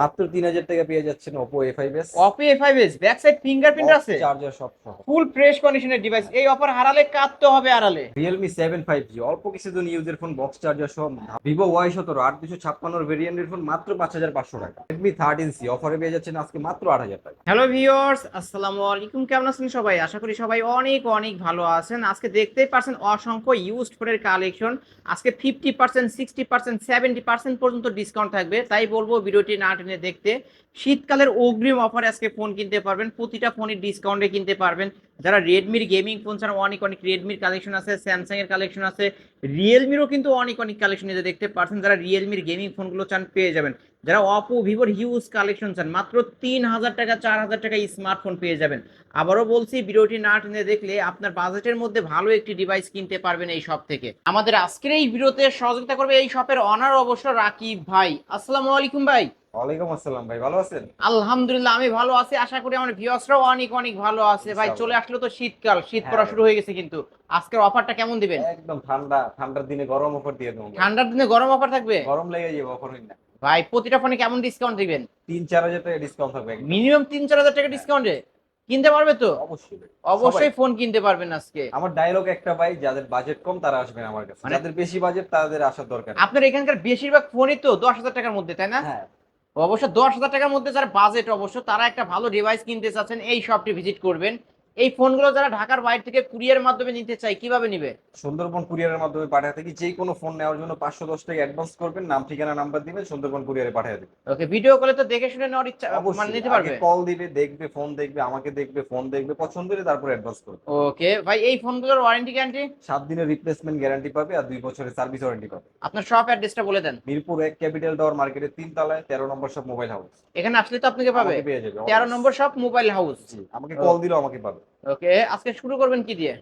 মাত্র তিন হাজার টাকা পেয়ে যাচ্ছেন ব্যাক সাইড ফিঙ্গারপ্রিন্ট আছে। চার্জার সব ফুল ফ্রেশ কন্ডিশনের ডিভাইস এই অফার হারালে কাঁদতে হবে আড়ালে। অল্প কিছুদিন ইউজের ফোন বক্স চার্জার সহ। সতেরো আট দুশো ছাপ্পান্নর ভেরিয়েন্টের ফোন মাত্র পাঁচ হাজার পাঁচশো টাকা। রেডমি থার্টিন সি অফারে পেয়ে যাচ্ছেন আজকে মাত্র আট হাজার টাকা। হ্যালো ভিউয়ার্স আসসালামু আলাইকুম। কেমন আছেন সবাই? আশা করি সবাই অনেক অনেক ভালো আছেন। আজকে দেখতেই পারছেন অসংখ্য ইউজড ফোনের কালেকশন আজকে fifty percent sixty percent seventy percent পর্যন্ত ডিসকাউন্ট থাকবে। তাই বলব ভিডিওটি না টেনে দেখতে। শীতকালের অগ্রিম অফার আজকে ফোন কিনতে পারবেন। প্রতিটা ফোনের ডিসকাউন্টে কিনতে পারবেন। যারা রেডমির গেমিং ফোন ছাড়া অনেক অনেক রেডমির কালেকশন আছে স্যামসাং এর কালেকশন আছে রিয়েলমিরও কিন্তু অনেক অনেক কালেকশন দেখতে পারছেন। যারা রিয়েলমির গেমিং ফোনগুলো চান পেয়ে যাবেন। যারা অপো ভিভোর হিউজ কালেকশন চান মাত্র তিন হাজার টাকা চার হাজার টাকা স্মার্টফোন পেয়ে যাবেন। আবারও বলছি ভিডিওটি না টেনে দেখলে আপনার বাজেটের মধ্যে ভালো একটি ডিভাইস কিনতে পারবেন এই শপ থেকে। আমাদের আজকের এই ভিডিওতে সহযোগিতা করবে এই শপের অনার অবশ্য রাকিব ভাই। আসসালামু আলাইকুম ভাই। ওয়ালাইকুম আসসালাম ভাই ভালো আছেন? আলহামদুলিল্লাহ আমি ভালো আছি। আশা করি আমার ভিউয়ার্সরাও অনেক অনেক ভালো আছে। ভাই চলে আসলো তো শীতকাল। শীত পড়া হ্যাঁ। শুরু হয়ে গেছে কিন্তু। আজকের অফারটা কেমন দিবেন? একদম ঠান্ডা ঠান্ডার দিনে গরম অফার দিয়ে দেবো। ঠান্ডার দিনে গরম অফার থাকবে? গরম লেগে যাবে অফার না। ভাই প্রতিটা ফোনে কেমন ডিসকাউন্ট দিবেন? তিন চার হাজার টাকা ডিসকাউন্ট থাকবে মিনিমাম তিন চার হাজার টাকা ডিসকাউন্টে কিনতে পারবে তো? অবশ্যই অবশ্যই ফোন কিনতে পারবেন আজকে। আমার ডায়লগ একটা ভাই যাদের বাজেট কম তারা আসবেন আমার কাছে। মানে- যাদের বেশি বাজেট তাদের আসার দরকার। আপনার এখানকার বেশিরভাগ ফোনই তো দশ হাজার টাকার মধ্যে তাই না? হ্যাঁ। অবশ্য দশ হাজার টাকার মধ্যে যারা বাজেট অবশ্য তারা একটা ভালো ডিভাইস কিনতে চাচ্ছেন এই শপটি ভিজিট করবেন। এই ফোনগুলো যারা ঢাকার বাইরে থেকে কুরিয়ার মাধ্যমে নিতে চাই কীভাবে নিবে? সুন্দরবন কুরিয়ারের মাধ্যমে পাঠাতে থাকি। যে কোনো ফোন নেওয়ার জন্য পাঁচশো দশ টাকা অ্যাডভান্স করবেন নাম ঠিকানা নাম্বার দিবেন সুন্দরবন কুরিয়ারে পাঠিয়ে দেবেন ওকে ভিডিও কলে তো দেখে শুনে নেওয়ার ইচ্ছা মানে নিতে পারবে? কল দিবে দেখবে ফোন দেখবে আমাকে দেখবে ফোন দেখবে পছন্দ হলে তারপর অ্যাডভান্স করবে। ওকে ভাই এই ফোনগুলোর ওয়ারেন্টি গ্যারান্টি সাত দিনের রিপ্লেসমেন্ট গ্যারান্টি পাবে আর দুই বছরের সার্ভিস ওয়ারেন্টি পাবে। আপনার শপ অ্যাড্রেসটা বলে দেন। মিরপুর এক ক্যাপিটাল টাওয়ার মার্কেটের তিন তলায় তেরো নম্বর সব মোবাইল হাউস এখানে আসলে তো আপনাকে পাবে। তেরো নম্বর শপ মোবাইল হাউস আমাকে কল দিলেও আমাকে পাবে। ওকে আজকে শুরু করবেন কি দিয়ে?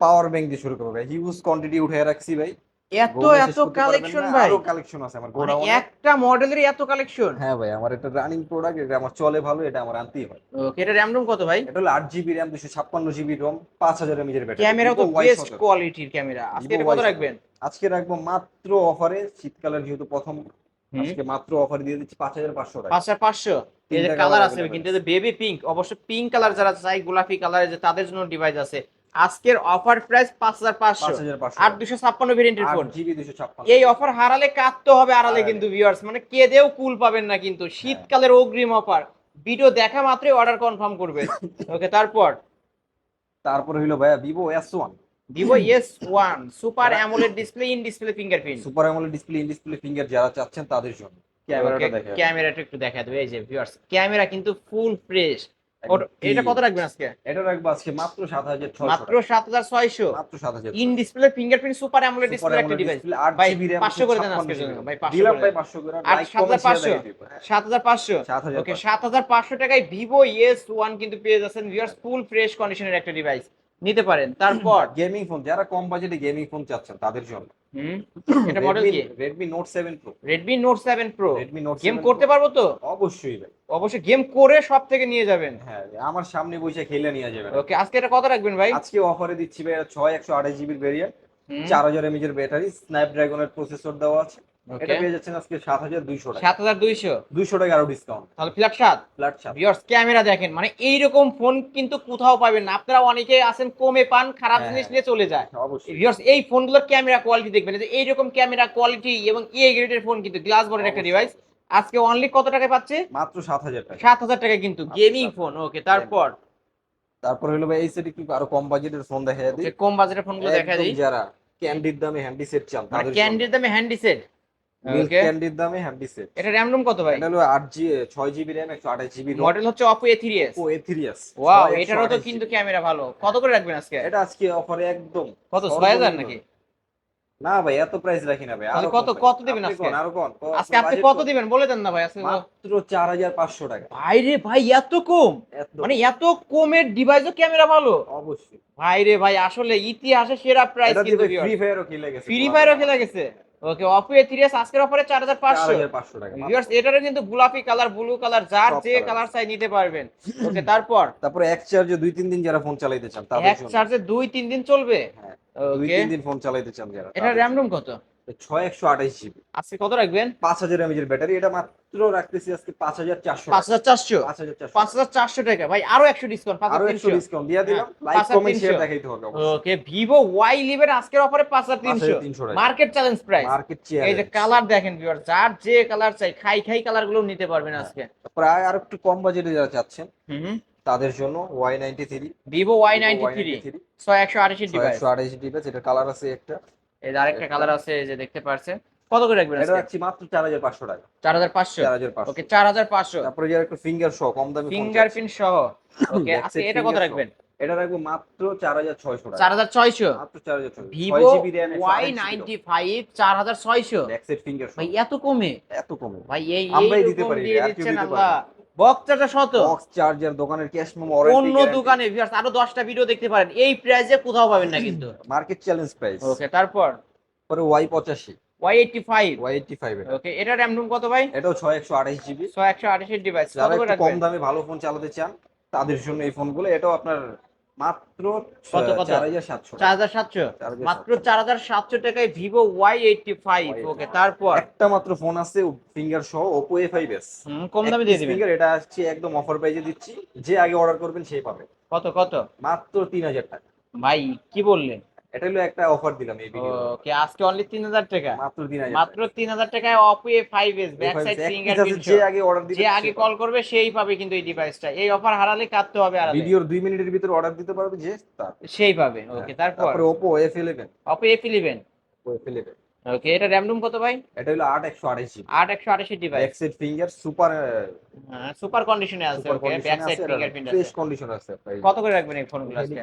পাওয়ার ব্যাংক দিয়ে শুরু করবে হিউজ কোয়ান্টিটি উঠে রাখছি ভাই। এত এত কালেকশন ভাই। আরও কালেকশন আছে আমার মানে গোডাউনে। একটা মডেলের এত কালেকশন হ্যাঁ ভাই আমার এটা রানিং প্রোডাক্ট এটা আমার চলে ভালো এটা আমার আনতেই হয়। ওকে এটা র্যাম রুম কত ভাই? এটা হলো আট জিবি র্যাম দুশো ছাপ্পান্ন জিবি রম পাঁচ হাজার এর ব্যাটারি ক্যামেরা তো বেস্ট কোয়ালিটির ক্যামেরা আজকে কত রাখবেন? আজকে রাখব মাত্র অফারে শীতকালের যেহেতু প্রথম আজকে মাত্র অফার দিয়ে দিচ্ছি পাঁচ হাজার পাঁচশো টাকা। পাঁচ হাজার পাঁচশো। এই যে কালার আছে কিন্তু বেবি পিঙ্ক অবশ্য পিঙ্ক কালার যারা চাই গোলাপি কালার যে তাদের জন্য ডিভাইস আছে। আজকের অফার প্রাইস পাঁচ হাজার পাঁচশো। আট দুশো ছাপ্পান্ন ভেরিয়েন্টের ফোন এই অফার হারালে কাটতে হবে আড়ালে। কিন্তু ভিউয়ার্স মানে কেঁদেও কুল পাবেন না কিন্তু। শীতকালের অগ্রিম অফার ভিডিও দেখা মাত্রই অর্ডার কনফার্ম করবে। ওকে তারপর? তারপরে হলো ভাইয়া Vivo S one Vivo S one super AMOLED display in display fingerprint super AMOLED display in display finger যারা চাচ্ছেন তাদের জন্য। ক্যামেরাটা একটু দেখা দেবে এই যে ভিউয়ার্স ক্যামেরা কিন্তু ফুল ফ্রেশ এটা কত রাখবেন আজকে? এটা রাখব আজকে মাত্র সাত হাজার ছয়শো মাত্র সাত হাজার ছয়শো। মাত্র সাত হাজার in display fingerprint super AMOLED display একটা ডিভাইস আট ভাই, জিবি র্যাম 500 করে দেন আজকের জন্য, ভাই, 500 দিলাম ভাই দেন। পাঁচশো করে আর লাইক 7500 সাত হাজার পাঁচশো সাত হাজার ওকে সাত হাজার পাঁচশো। টাকায় ভিভো এস ওয়ান কিন্তু পেয়ে যাচ্ছেন। ভিউয়ার্স ফুল ফ্রেশ কন্ডিশনের একটা ডিভাইস নিতে পারেন। তারপর গেমিং ফোন যারা কম বাজেটে গেমিং ফোন চাচ্ছেন তাদের জন্য। এটা মডেল কি? Redmi Note seven Pro Redmi Note seven Pro Redmi Note game করতে পারব তো? অবশ্যই ভাই। অবশ্যই গেম করে সব থেকে নিয়ে যাবেন। হ্যাঁ আমার সামনে বসে খেলে নিয়ে যাবে। ওকে আজকে এটা কত রাখবেন ভাই? আজকে অফারে দিচ্ছি ভাই ছয় একশো আঠাশ জিবির ভেরিয়েন্ট হুম, চার হাজার এমএজ এর ব্যাটারি স্ন্যাপড্রাগনের প্রসেসর দেওয়া আছে। এটা পেয়ে যাচ্ছেন আজকে সাত হাজার দুইশো টাকা। সাত হাজার দুইশো? দুইশো টাকা আরও ডিসকাউন্ট তাহলে ফ্ল্যাট সাত? ফ্ল্যাট সাত। ভিউয়ার্স ক্যামেরা দেখেন মানে এইরকম ফোন কিন্তু কোথাও পাবেন না। আপনারা অনেকে আছেন কমে পান খারাপ হ্যাঁ, জিনিস। নিয়ে চলে যায়। অবশ্যই। ভিউয়ার্স এই ফোনগুলোর ক্যামেরা কোয়ালিটি দেখবেন এই যে এইরকম ক্যামেরা কোয়ালিটি এবং এ গ্রেডের ফোন কিন্তু গ্লাস বডির একটা। ডিভাইস আজকে অনলি কত টাকায় পাচ্ছে? মাত্র সাত হাজার টাকা। সাত হাজার টাকা কিন্তু গেমিং ফোন ওকে তারপর? তারপর হলো ভাই এই সেট একটু আরও কম বাজেটের ফোন দেখা যায়? কম বাজেটের ফোনগুলো দেখা যায়। যারা ক্যান্ডির দামে হ্যান্ডি সেট চান মানে ক্যান্ডির দামে হ্যান্ডি সেট ক্যান্ডির দামে সেট এটা র্যাম রুম কত ভাই? এটা হলো আট জি ছয় জিবি র্যাম জিবি মডেল হচ্ছে ও ওয়াও এটারও তো কিন্তু ক্যামেরা ভালো। কত করে রাখবেন আজকে? এটা আজকে অফারে একদম কত ছয় হাজার নাকি? না ভাই এত প্রাইস রাখি না ভাই। কত- কত দিবেন আজকে? আরও কোন? আজকে আপনি কত দিবেন? বলে দেন না ভাই আজকে মাত্র চার হাজার পাঁচশো টাকা। ভাই রে ভাই এত কম? মানে এত কমের ডিভাইসও ক্যামেরা ভালো? অবশ্যই। ভাই রে ভাই আসলে ইতিহাসে সেরা প্রাইস কিন্তু ফ্রি ফায়ারও খেলে গেছে ফ্রি ফায়ারও খেলা গেছে? ওকে অপো এ আজকের অফারে চার হাজার পাঁচশো। 4500 টাকা। ভিউয়ার্স এটারও কিন্তু গোলাপি কালার ব্লু কালার যার যে কালার চাই নিতে পারবেন। ওকে তারপর? তারপরে এক চার্জে দুই তিন দিন যারা ফোন চালাইতে চান তাদের এক চার্জে দুই তিন দিন চলবে? হ্যাঁ, দুই তিন দিন ফোন চালাইতে চান যারা এটা র্যাম। রুম কত? ছয় একশো আঠাইশ জিবি আজকে কত রাখবেন? পাঁচ হাজার এমএজের ব্যাটারি এটা মাত্র রাখতেছি আজকে পাঁচ হাজার চারশো পাঁচ হাজার চারশো? পাঁচ হাজার চারশো টাকা। ভাই আরও একশো ডিসকাউন্ট আরও একশো ডিসকাউন্ট দিয়ে দিলাম। হ্যাঁ, লাইক কমেন্ট শেয়ার দেখাইতে হবে ওকে ভিভো ওয়াই ইলেভেন আজকের অফারে পাঁচ হাজার তিনশো। মার্কেট চ্যালেঞ্জ প্রাইস মার্কেট চেয়ার এই যে কালার দেখেন ভিউয়ার যার যে কালার চাই খাই খাই কালারগুলো নিতে পারবেন হ্যাঁ। আজকে প্রায় আর একটু কম বাজেটে যারা চাচ্ছেন হুম। তাদের জন্য Y ninety three Vivo Y ninety three ছয় একশো আঠাশি ডিভাইস একশো আঠাইশ ডিভাইস এটা কালার আছে একটা। যে আরেকটা কালার আছে যে দেখতে পারছেন। কত করে রাখবেন এটা রাখছি মাত্র চার হাজার পাঁচশো টাকা। চার হাজার পাঁচশো? চার হাজার পাঁচশো। ওকে চার হাজার পাঁচশো। তারপরে যারা একটু ফিঙ্গার সহ কম দামি ফিঙ্গারপ্রিন্ট সহ। ওকে side এটা কত রাখবেন? এটা রাখব মাত্র চার হাজার ছয়শো টাকা। চার হাজার ছয়শো? মাত্র চার হাজার ছয়শো। ভিভো ওয়াই নাইনটি ফাইভ চার হাজার ছয়শো? ব্যাক সাইড ফিঙ্গার ভাই এত কমে? এত কমে। ভাই এই আমরাই দিতে পারি, আর কেউ দিতে বক্সটা শত বক্স চার্জার দোকানের ক্যাশ মেমো অন্য দোকানে আরও দশটা ভিডিও দেখতে পারেন। এই প্রাইসে কোথাও পাবেন না কিন্তু। মার্কেট চ্যালেঞ্জ প্রাইস ওকে তারপর? পরে ওয়াই পঁচাশি। Y eighty five Y eighty five okay এটা রুম কত ভাই? এটাও ডিভাইস কত করে কম দামে ভালো ফোন চালাতে চান তাদের জন্য এই ফোনগুলো এটাও আপনার মাত্র কত, কত? চার হাজার সাতশো চার হাজার সাতশো? 4,700 মাত্র চার হাজার সাতশো টাকায় Vivo Y eighty five okay তারপর? একটা মাত্র ফোন আছে ফিঙ্গার সহ ওপো এ ফাইভ এস কম দামে দিয়ে দিবেন। ফিঙ্গার এটা আসছে একদম অফার প্রাইজে দিচ্ছি। যে আগে অর্ডার করবেন সে পাবে। কত কত? মাত্র তিন হাজার টাকা। ভাই কি বললেন? এটা হলো একটা অফার দিলাম এই ভিডিও ওকে আজকে অনলি তিন হাজার টাকা। মাত্র তিন হাজার মাত্র তিন হাজার টাকায় Oppo A five S back side fingerprint যে আগে অর্ডার দিবে যে আগে কল করবে সেই পাবে কিন্তু এই ডিভাইসটা এই অফার হারালে কাটতে হবে আর ভিডিওর দুই মিনিটের ভিতরে অর্ডার দিতে পারবে যে তার। সেই পাবে। ওকে তারপর? তারপরে F eleven Oppo F eleven F eleven okay এটা র্যাম রুম কত ভাই? এটা হলো আট একশো আঠাইশ জিবি আট একশো আঠাশি device back side finger super super কন্ডিশনে আছে ওকে ব্যাক সাইড আছে ফ্রেশ কন্ডিশন আছে। কত করে রাখবেন এই ফোনগুলো আজকে?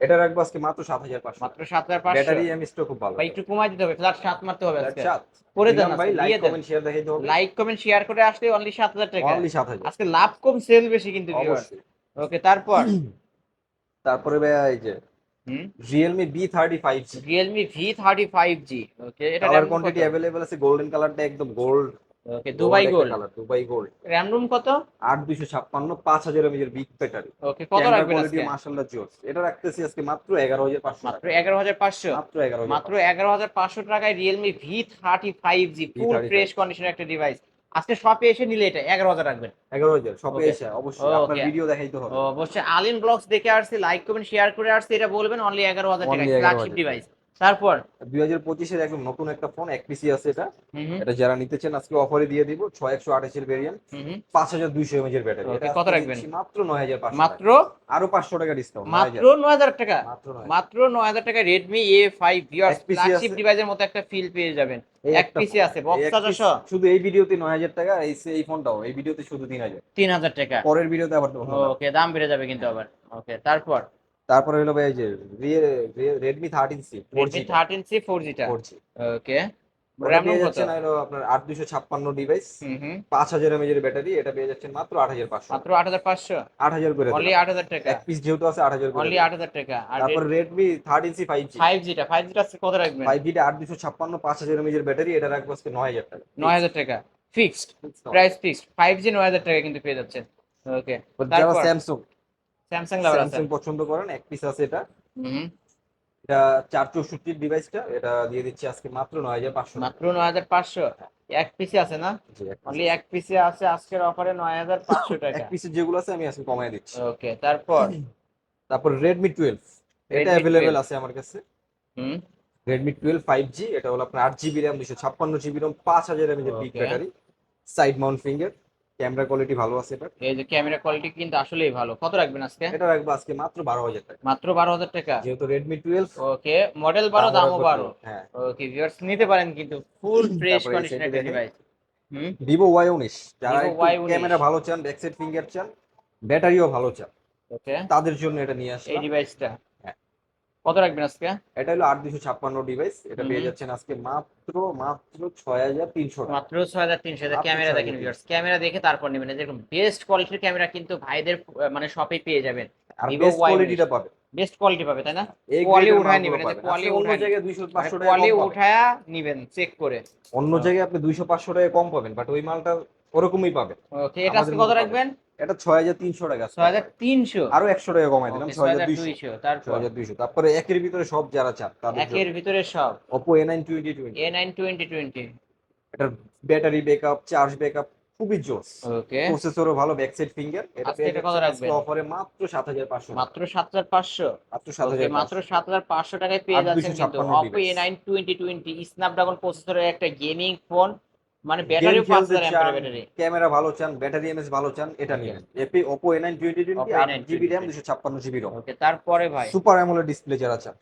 এটা রাখব আজকে মাত্র সাত হাজার পাঁচশো। মাত্র সাত হাজার পাঁচশো। ব্যাটারি এমএসটা খুব ভালো ভাই একটু কমাই দিতে হবে ফ্ল্যাট সাত মারতে হবে আজকে। করে দেন ভাই লাইক কমেন্ট শেয়ার দেখাইতে হবে। লাইক কমেন্ট শেয়ার করে আসলে অনলি সাত হাজার টাকা। অনলি সাত হাজার। আজকে লাভ কম সেল বেশি কিন্তু ওকে তারপর? তারপরে ভাই এই যে হুম? Realme B thirty five G Realme V thirty five G okay এটা কালার কোয়ান্টিটি অ্যাভেলেবল আছে গোল্ডেন কালারটা একদম gold okay Dubai gold Dubai gold RAM ROM কত? আট দুইশো ছাপ্পান্ন পাঁচ বিগ ব্যাটারি ওকে কত রাখবেন আজকে? মাশাআল্লাহ জোস। এটা রাখতেছি আজকে মাত্র এগারো হাজার পাঁচশো মাত্র এগারো হাজার পাঁচশো? মাত্র এগারো মাত্র এগারো হাজার পাঁচশো টাকায় জি ফুল ফ্রেশ কন্ডিশনের একটা ডিভাইস আজকে শপে এসে নিলে এটা এগারো হাজার রাখবেন। এগারো হাজার সবে এসে অবশ্যই আপনার ভিডিও দেখাইতে হবে। অবশ্যই। আলিন ব্লগস দেখে আসছি লাইক কমেন্ট শেয়ার করে আসছি এটা বলবেন অনলি এগারো হাজার টাকা। ফ্ল্যাগশিপ ডিভাইস তারপর? দুই হাজার পঁচিশের একদম নতুন একটা ফোন এক পিসি আছে এটা। এটা যারা নিতে চান আজকে অফারে দিয়ে দিব ছয় একশো আঠাশের ভেরিয়েন্ট। পাঁচ হাজার দুইশো এমএজের ব্যাটারি Okay, কত রাখবেন? মাত্র নয় হাজার পাঁচশো মাত্র? আরও পাঁচশো টাকা ডিসকাউন্ট মাত্র নয় হাজার টাকা? মাত্র নয় হাজার। টাকা রেডমি এ ফাইভ ফ্ল্যাগশিপ। ডিভাইসের মতো একটা ফিল পেয়ে যাবেন। এক আছে বক্স চার্জার শুধু এই ভিডিওতে নয় হাজার টাকা এই এই ফোনটাও এই ভিডিওতে শুধু তিন হাজার। তিন হাজার টাকা। পরের ভিডিওতে আবার ওকে দাম বেড়ে যাবে কিন্তু আবার। ওকে তারপর? তারপরে হলো ভাই এই যে Redmi thirteen C Redmi thirteen C four জিটা four G okay RAM যাচ্ছেন হলো আপনার আট দুশো ছাপ্পান্ন ডিভাইস পাঁচ হাজার এমএজের ব্যাটারি এটা পেয়ে যাচ্ছেন মাত্র আট হাজার পাঁচশো। মাত্র আট হাজার পাঁচশো? আট হাজার করে অনলি। আট হাজার টাকা? এক পিস যেহেতু আছে আট হাজার করে অনলি। আট হাজার টাকা। আর তারপর Redmi thirteen C five G five জিটা five জিটা কত রাখবেন? ফাইভ জিটা আট দুশো ছাপ্পান্ন পাঁচ হাজার এমএজের ব্যাটারি এটা রাখব আজকে নয় হাজার টাকা। নয় হাজার টাকা। Fixed price fixed five G নয় হাজার টাকা কিন্তু পেয়ে যাচ্ছেন। ওকে তারপর স্যামসুং স্যামসাং লাভার আছে। স্যামসাং পছন্দ করেন এক পিস আছে এটা। হুম। এটা চার চৌষট্টির ডিভাইসটা এটা দিয়ে দিচ্ছি আজকে মাত্র নয় হাজার পাঁচশো মাত্র নয় হাজার পাঁচশো। এক পিসে আছে না? অনলি। এক পিসে আছে আজকের অফারে নয় হাজার পাঁচশো টাকা। এক পিসের যেগুলো আছে আমি আজকে কমায় দিচ্ছি। ওকে তারপর? তারপর রেডমি টুয়েলভ এটা অ্যাভেলেবেল আছে আমার কাছে। হুম। রেডমি টুয়েলভ ফাইভ জি এটা হলো আপনার আট জিবি র্যাম দুশো ছাপ্পান্ন জিবি র্যাম পাঁচ হাজার big. Battery side mount finger camera quality ভালো আছে এটা এই যে ক্যামেরা কোয়ালিটি কিন্তু আসলেই ভালো। কত রাখবেন আজকে? এটা রাখব আজকে মাত্র বারো হাজার টাকা। মাত্র বারো হাজার টাকা? যেহেতু রেডমি টুয়েলভ ওকে মডেল বারো দামও বারো। হ্যাঁ। ওকে ভিউয়ার্স নিতে পারেন কিন্তু ফুল ফ্রেশ এই কন্ডিশন একটা ডিভাইস হুম? ভিভো ওয়াই উনিশ যারা Vivo Y19 ক্যামেরা ভালো চান ব্যাক সাইড ফিঙ্গার চান ব্যাটারিও ভালো চান ওকে। তাদের জন্য এটা নিয়ে এই আসলাম। ডিভাইসটা হ্যাঁ। কত রাখবেন আজকে? এটা হলো আট দুশো ছাপ্পান্ন ডিভাইস এটা পেয়ে যাচ্ছেন আজকে মাত্র মাত্র ছয় হাজার তিনশো মাত্র ছয় হাজার তিনশো। ক্যামেরা 6,300 দেখেন ভিউয়ার্স ক্যামেরা দেখে তারপর নেবেন। যেরকম বেস্ট কোয়ালিটির ক্যামেরা কিন্তু ভাইদের মানে শপে পেয়ে যাবেন। আর বেস্ট কোয়ালিটিটা পাবে। বেস্ট কোয়ালিটি পাবে তাই না? গ্রেডের উঠায় নিবেন, quality আপনি অন্য জায়গায় দুইশো পাঁচশো টাকা কোয়ালিটি। উঠায়া নিবেন চেক করে। অন্য জায়গায় আপনি দুইশো পাঁচশো টাকা কম পাবেন বাট ওই মালটা ওরকমই পাবে ওকে এটা আজকে কত রাখবেন? এটা ছয় হাজার তিনশো টাকা ছয় হাজার তিনশো? আরও একশো টাকা কমাই দিলাম ছয় হাজার দুইশো। তারপর? হাজার দুইশো। তারপরে একের ভিতরে সব যারা চান একের ভিতরে সব? Oppo A nine twenty twenty A nine twenty twenty এটার ব্যাটারি ব্যাকআপ চার্জ ব্যাকআপ খুবই জোস। ওকে। প্রসেসরও ভালো ব্যাক সাইড ফিঙ্গার এটা কত রাখবেন? অফারে মাত্র সাত হাজার পাঁচশো মাত্র সাত হাজার পাঁচশো? মাত্র সাত ওকে হাজার মাত্র সাত হাজার পাঁচশো টাকায় পেয়ে যাচ্ছেন কিন্তু। 256 Oppo A device। Nine twenty twenty Snapdragon প্রসেসরের একটা গেমিং ফোন মানে হাজার এমপিআর ব্যাটারি ক্যামেরা ভালো চান ব্যাটারি এমএস ভালো চান এটা নিবেন AP Oppo A nine twenty twenty Oppo A9 GB RAM 20 দুশো ছাপ্পান্ন জিবি রম ওকে তারপরে ভাই? সুপার অ্যামোলেড ডিসপ্লে যারা চান।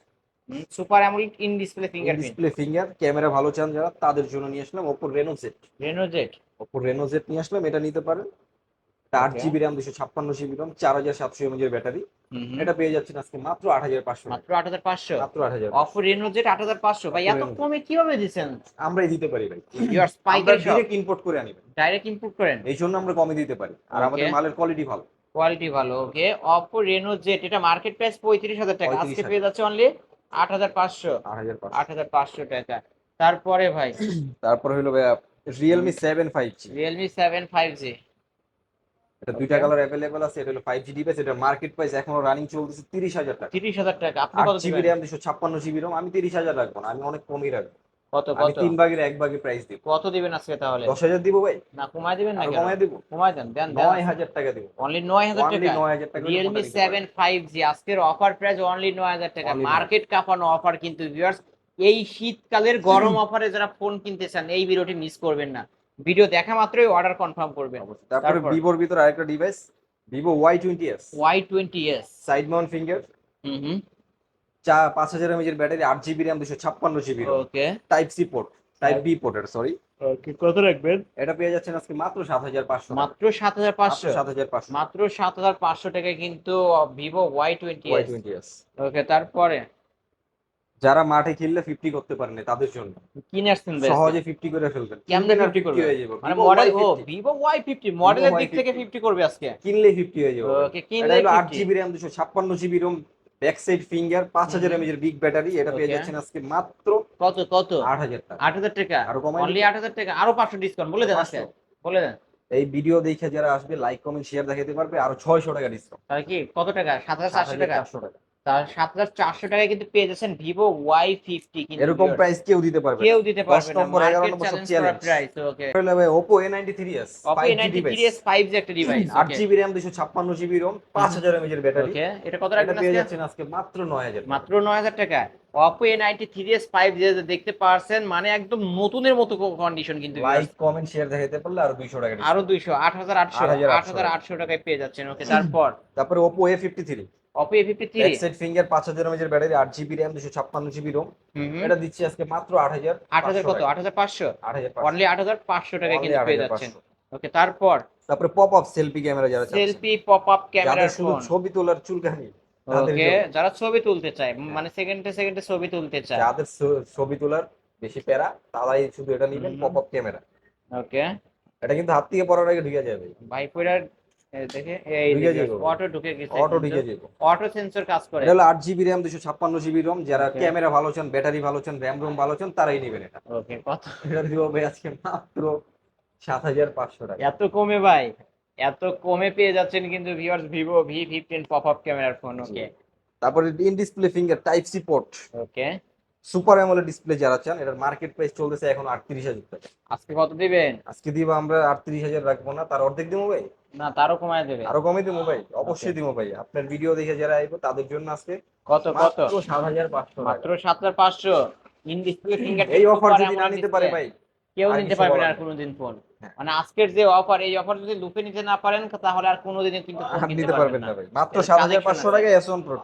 Super AMOLED in display fingerprint display finger camera ভালো চান যারা তাদের জন্য নিয়ে আসলাম Oppo Reno Z Reno Z Oppo Reno Z নিয়ে আসলাম এটা নিতে পারেন। আট জিবি র্যাম দুশো ছাপ্পান্ন জিবি রম চার হাজার সাতশো এমএজের ব্যাটারি এটা পেয়ে যাচ্ছেন আজকে মাত্র আট হাজার পাঁচশো মাত্র আট হাজার পাঁচশো? মাত্র আট হাজার। অপো রেনো জেড আট হাজার পাঁচশো। ভাই এত কমে কীভাবে দিচ্ছেন? আমরাই দিতে পারি ভাই। আমরা স্পাইকের সব ইম্পোর্ট করে আনিবেন ডাইরেক্ট ইনপুট করেন? এই জন্য আমরা কমে দিতে পারি। আর আমাদের মালের কোয়ালিটি ভালো। কোয়ালিটি ভালো ওকে অপো রেনো জেড এটা মার্কেট প্রাইস পঁয়ত্রিশ হাজার টাকা। আজকে পেয়ে যাচ্ছে অনলি আট হাজার পাঁচশো। আট হাজার পাঁচশো। টাকা। তারপরে ভাই? তারপর হলো ভাইয়া Realme seven five G Realme seven five G এটা দুইটা কালার অ্যাভেলেবল আছে এটা হলো ডিভাইস এটা মার্কেট প্রাইস এখনও রানিং চলতেছে তিরিশ হাজার টাকা। তিরিশ হাজার টাকা। আপনি কত জিবি দুশো ছাপ্পান্ন জিবি রম আমি তিরিশ হাজার রাখব না আমি অনেক কমই রাখব। কত আমি কত? তিন ভাগের এক ভাগে প্রাইস দিব। কত দিবেন আজকে তাহলে? দশ হাজার দিব ভাই। না কমায় দিবেন না কমাই দিব। কমায় দেন দেন নয় হাজার টাকা দিব। অনলি নয় হাজার Only টাকা? নয় হাজার টাকা সেভেন ফাইভ জি আজকের অফার প্রাইস অনলি নয় হাজার টাকা। মার্কেট কাঁপানো অফার কিন্তু ভিউয়ার্স এই শীতকালের গরম অফারে যারা ফোন কিনতে চান এই ভিডিওটি মিস করবেন না। ভিডিও দেখা মাত্রই অর্ডার কনফার্ম করবেন। তারপরে তারপর? ভিভোর ভিতর আরেকটা device Vivo Y twenty S Y twenty S side mount finger হুম হুম। চা পাঁচ হাজার এমএজ এর ব্যাটারি আট জিবি র্যাম দুশো ছাপ্পান্ন GB okay type C port type B port sorry okay কত রাখবেন? এটা পেয়ে যাচ্ছেন আজকে মাত্র সাত হাজার পাঁচশো মাত্র সাত হাজার পাঁচশো? সাত হাজার পাঁচশো। মাত্র সাত হাজার পাঁচশো টাকায় কিন্তু Vivo Y twenty Y S twenty S okay তারপরে? যারা মাঠে খেললে ফিফটি করতে পারেনি তাদের জন্য। কিনে আসছেন ভাই সহজে ফিফটি করে ফেলবেন। কেমনে 50 করবে? হয়ে যাবে। মানে মডেল ও Y50 ভিভো ওয়াই ফিফটি মডেলের দিক থেকে Y50 ফিফটি করবে আজকে। কিনলে ফিফটি হয়ে যাবে। ওকে কিনলে হলো আট জিবি র্যাম দুশো ছাপ্পান্ন GB ROM back side finger পাঁচ হাজার এর বিগ ব্যাটারি এটা পেয়ে যাচ্ছেন আজকে মাত্র কত কত? আট হাজার টাকা। আট হাজার টাকা? আরও কমাই অনলি আট হাজার টাকা। আরও পাঁচশো ডিসকাউন্ট বলে দেন আজকে। বলে দেন। এই ভিডিও দেখে যারা আসবে লাইক কমেন্ট শেয়ার দেখাতে পারবে। আরও ছয়শো টাকা ডিসকাউন্ট তাহলে কি কত টাকা? সাত হাজার চারশো টাকা? চারশো টাকা। তার সাত হাজার চারশো টাকায় কিন্তু পেয়ে যাচ্ছেন ভিভো ওয়াই ফিফটি কিন্তু এরকম প্রাইস কেউ দিতে পারবে কেউ দিতে পারবে না। মার্কেট চ্যালেঞ্জ করা challenge। Price okay Oppo A ninety three S five G ninety three S five G একটা ডিভাইস আট জিবি র্যাম দুশো ছাপ্পান্ন জিবি রোম পাঁচ হাজার এমএজ এর ব্যাটারি ওকে এটা কত রাখবেন পেয়ে যাচ্ছেন আজকে মাত্র নয় হাজার মাত্র নয় হাজার টাকা। Oppo A ninety three S five G দেখতে পারছেন মানে একদম নতুনের মতো কন্ডিশন কিন্তু লাইক কমেন্ট শেয়ার দেখাতে পারলে আরও দুইশো টাকা আরও দুইশো আট হাজার আটশো আট হাজার আটশো। টাকায় পেয়ে যাচ্ছেন ওকে তারপর তারপরে Oppo A fifty three Oppo A fifty three side finger পাঁচ হাজার এমএজ এর ব্যাটারি আট জিবি র্যাম দুশো ছাপ্পান্ন জিবি রোম এটা দিচ্ছি আজকে মাত্র আট হাজার আট হাজার কত? আট হাজার পাঁচশো? আট হাজার অনলি আট হাজার পাঁচশো Only কিন্তু পেয়ে যাচ্ছেন। ওকে তারপর? তারপরে পপ আপ সেলফি ক্যামেরা যারা সেলফি পপ আপ ক্যামেরার যাদের শুধু ছবি তোলার চুলকানি ওকে যারা ছবি তুলতে চায় মানে সেকেন্ডে সেকেন্ডে ছবি তুলতে চায়। যাদের ছবি তোলার বেশি প্যারা তারাই শুধু এটা নিবেন পপ আপ ক্যামেরা ওকে এটা কিন্তু হাত থেকে পড়ার আগে ঢুকে যাবে। ভাইপোরার দেখে এই অটো ঢুকে গেছে। অটো ঢুকে যাবে অটো সেন্সর কাজ করে। এটা হলো আট জিবি র্যাম দুশো ছাপ্পান্ন জিবি রোম যারা ক্যামেরা ভালো চান ব্যাটারি ভালো চান ভালো চান তারাই নেবেন এটা। ওকে কত? এটা দিব ভাই আজকে মাত্র সাত হাজার পাঁচশো টাকা। এত কমে ভাই এত কমে পেয়ে যাচ্ছেন কিন্তু viewers Vivo V fifteen pop up ক্যামেরার ফোন ওকে তারপরে in display finger type C port okay super AMOLED display যারা চান এটার মার্কেট প্রাইস চলতেছে এখন আটত্রিশ হাজার টাকা। আজকে কত দিবেন? আজকে দিব আমরা আটত্রিশ হাজার রাখব না তার অর্ধেক দিব ভাই। না তারও কমায় দেবে। আরও কমে দিব ভাই অবশ্যই দিব ভাই। আপনার ভিডিও দেখে যারা আইবো তাদের জন্য আজকে কত কত? মাত্র সাত হাজার পাঁচশো মাত্র সাত হাজার পাঁচশো। ইন ডিসপ্লে ফিঙ্গার এই অফার যদি না নিতে পারে ভাই কেউ নিতে পারবে না আর কোনোদিন ফোন হ্যাঁ। মানে আজকের যে অফার এই অফার যদি লুপে নিতে না পারেন তাহলে আর কোনোদিনও কিন্তু ফোন নিতে পারবেন না। ভাই। মাত্র এর সাত হাজার collection পাঁচশো আছে। টাকা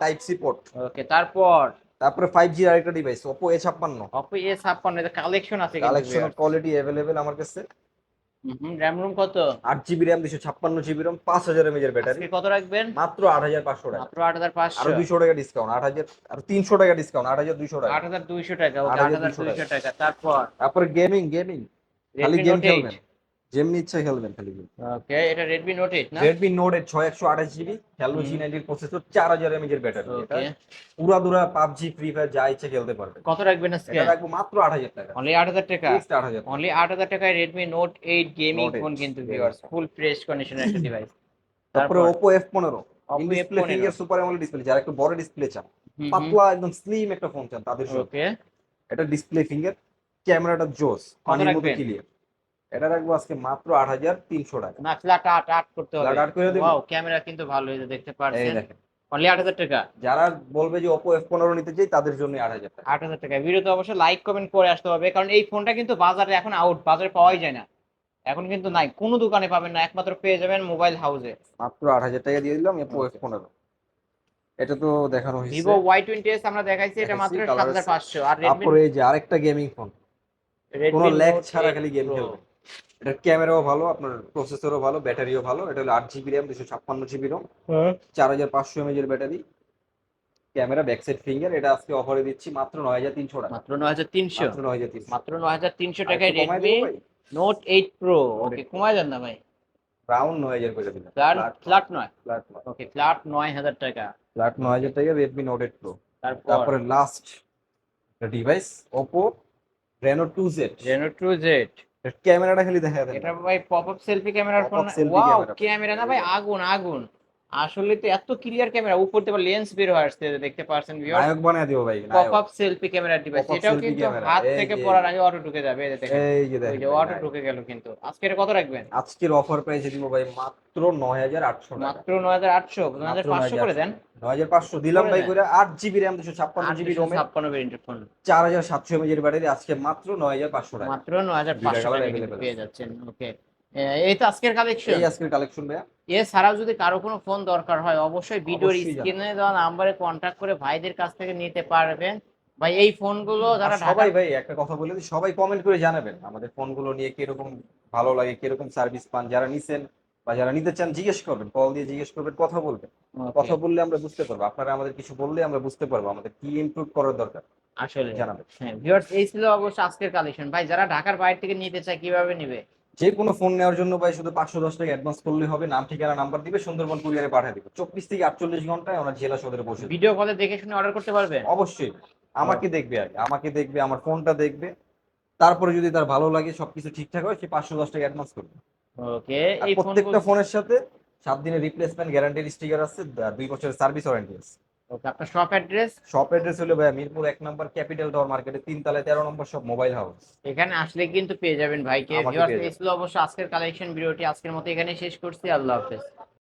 টাইপ সি পোর্ট ওকে তারপর? তারপরে ফাইভ জি আরেকটা ডিভাইস ওপো এ ছাপ্পান্ন। অপো এ ছাপ্পান্ন কালেকশন আছে কালেকশন কোয়ালিটি অ্যাভেলেবেল আমার কাছে। র্যাম রুম কত? আট জিবি র্যাম দুশো ছাপ্পান্ন জিবি রম পাঁচ হাজার এমএজ এর ব্যাটারি কত রাখবেন? মাত্র আট হাজার পাঁচশো টাকা। মাত্র আট হাজার পাঁচশো। আরও দুইশো টাকা ডিসকাউন্ট আট হাজার আর তিনশো টাকা ডিসকাউন্ট আট হাজার দুইশো টাকা। আট হাজার দুইশো টাকা আট হাজার 8,200 দুইশো টাকা। তারপর? তারপর গেমিং গেমিং খালি গেম খেলবেন। যেমনি ইচ্ছা খেলবেন খালি ওকে এটা রেডমি নোট এইট না? রেডমি নোট এর ছয় একশো আঠাশ জিবি হ্যালো জি নাইনটির প্রসেসর চার হাজার এমএজ এর ব্যাটারি এটা পুরা দুরা পাবজি ফ্রি ফায়ার যা ইচ্ছা খেলতে পারবে কত রাখবেন আজকে? এটা রাখব মাত্র আট হাজার টাকা। অনলি আট হাজার টাকা? ফিক্সড আট হাজার অনলি আট হাজার টাকায় Redmi Note eight gaming Note 8 phone কিন্তু ভিউয়ার্স ফুল ফ্রেশ কন্ডিশনের একটা ডিভাইস তারপরে এফ পনেরো। Oppo display F15 finger super AMOLED display যারা একটু বড় ডিসপ্লে চান। পাতলা একদম স্লিম একটা ফোন চান তাদের জন্য। ওকে এটা ডিসপ্লে ফিঙ্গার ক্যামেরাটা জোস পানির মতো ক্লিয়ার এটা রাখব আজকে মাত্র আট হাজার তিনশো টাকা। না ফ্ল্যাট আট আট করতে হবে। আট করে দেবো? ক্যামেরা কিন্তু ভালো যে দেখতে এই পারছেন অনলি আট হাজার টাকা? যারা বলবে যে ওপো এফ পনেরো নিতে চাই তাদের জন্য আট হাজার টাকা। আট হাজার টাকা। ভিডিওতে অবশ্যই লাইক কমেন্ট করে আসতে হবে কারণ এই ফোনটা কিন্তু বাজারে এখন আউট বাজারে পাওয়াই যায় না। এখন কিন্তু নাই কোনো দোকানে পাবেন না একমাত্র পেয়ে যাবেন মোবাইল হাউসে মাত্র আট হাজার টাকা দিয়ে দিলাম ওপো এফ পনেরো। এটা তো দেখানো হয়েছে। ভিভো ওয়াই টোয়েন্টি এস আমরা দেখাইছি এটা মাত্র সাত হাজার পাঁচশো। আর তারপরে এই যে আরেকটা গেমিং ফোন কোনো ল্যাগ ছাড়া খালি গেম খেলবে। এটার ক্যামেরাও ভালো আপনার প্রসেসরও ভালো ব্যাটারিও ভালো। এটা হলো আট জিবি র্যাম দুশো ছাপ্পান্ন জিবি রোম চার হাজার পাঁচশো এমএজ এর battery. Camera back side finger এটা আজকে অফারে দিচ্ছি মাত্র নয় হাজার তিনশো টাকা। মাত্র নয় হাজার তিনশো? মাত্র নয় হাজার তিনশো। মাত্র নয় হাজার তিনশো টাকায় Redmi Note eight pro okay 8 কমায় যান না ভাই। রাউন্ড নয় হাজার করে দিলাম। ফ্ল্যাট ফ্ল্যাট নয়। ফ্ল্যাট ওকে ফ্ল্যাট নয়। হাজার টাকা। ফ্ল্যাট নয় হাজার টাকা রেডমি নোট এইট প্রো তারপরে? Last device Oppo Reno two Z Reno two Z ক্যামেরাটা খালি দেখা দেন এটা ভাই পপ আপ সেলফি ক্যামেরার ফোন ওয়াও ক্যামেরা না ভাই আগুন আগুন। আসলে তো এত ক্লিয়ার ক্যামেরা উপর থেকে লেন্স বের হয়ে আসছে দেখতে পারছেন ভিউয়ার নায়ক বানিয়ে দিব ভাই pop up selfie camera device এটাও কিন্তু হাত থেকে পড়ার আগে অটো ঢুকে যাবে এই দেখেন। এই যে দেখেন যে অটো ঢুকে গেল কিন্তু। আজকে এটা কত রাখবেন? আজকের অফার প্রাইসে দিব ভাই মাত্র নয় হাজার আটশো টাকা। মাত্র নয় হাজার আটশো নয় হাজার পাঁচশো করে দেন। নয় হাজার পাঁচশো দিলাম ভাই। করে আট জিবি র্যাম দুশো ছাপ্পান্ন জিবি রোমে ছাপ্পান্ন ভেরিয়েন্টের ফোন চার হাজার সাতশো এমএজ এর ব্যাটারি আজকে মাত্র নয় হাজার পাঁচশো টাকা। মাত্র নয় হাজার দুইটা পাঁচশো colour টাকা পেয়ে যাচ্ছেন ওকে এই তো আজকের কালেকশন এই আজকের কালেকশন ভাইয়া। এছাড়াও যদি কারও কোনো ফোন দরকার হয় অবশ্যই ভিডিওর স্ক্রিনে দেওয়া নাম্বারে কন্ট্যাক্ট করে ভাইদের কাছ থেকে নিতে পারবেন। ভাই এই ফোনগুলো যারা সবাই ভাই একটা কথা বলে দিই সবাই কমেন্ট করে জানাবেন আমাদের ফোনগুলো নিয়ে কীরকম ভালো লাগে কীরকম সার্ভিস পান। যারা নিছেন বা যারা নিতে চান জিজ্ঞেস করবেন কল দিয়ে জিজ্ঞেস করবেন কথা বলবেন। কথা বললে আমরা বুঝতে পারব। আপনারা আমাদের কিছু বললে আমরা বুঝতে পারব আমাদের কি ইমপ্রুভ করার দরকার। আসলে। জানাবেন। হ্যাঁ ভিউয়ার্স এই ছিল অবশ্য আজকের কালেকশন ভাই যারা ঢাকার বাইরে থেকে নিতে চায় কীভাবে নিবে? যে কোনো ফোন নেওয়ার জন্য ভাই শুধু পাঁচশো দশ টাকা অ্যাডভান্স করলে হবে। নাম ঠিকানা নাম্বার দিবে সুন্দরবন কুরিয়ারে পাঠিয়ে দিবে। চব্বিশ থেকে আটচল্লিশ ঘন্টায় আমরা জেলা সদরে দিবো। ভিডিও কলে দেখে শুনে অর্ডার করতে পারবে? অবশ্যই। আমাকে দেখবে আগে আমাকে দেখবে আমার ফোনটা দেখবে। তারপরে যদি তার ভালো লাগে সবকিছু ঠিকঠাক হয় সে পাঁচশো দশ টাকা অ্যাডভান্স করবে। ওকে এই প্রত্যেকটা ফোনের সাথে সাত দিনের রিপ্লেসমেন্ট গ্যারান্টির স্টিকার আছে দুই বছরের সার্ভিস ওয়ারেন্টি আছে। ওকে আপনার শপ অ্যাড্রেস শপ অ্যাড্রেস হলো ভাই মিরপুর এক নম্বর ক্যাপিটাল টাওয়ার মার্কেটে তিন তলায় তেরো নম্বর সব মোবাইল হাউস এখানে আসলে কিন্তু পেয়ে যাবেন ভাইকে। ভিউয়ার্স এই ছিল অবশ্য আজকের কালেকশন ভিডিওটি আজকের মতো এখানে শেষ করছি। আল্লাহ হাফেজ।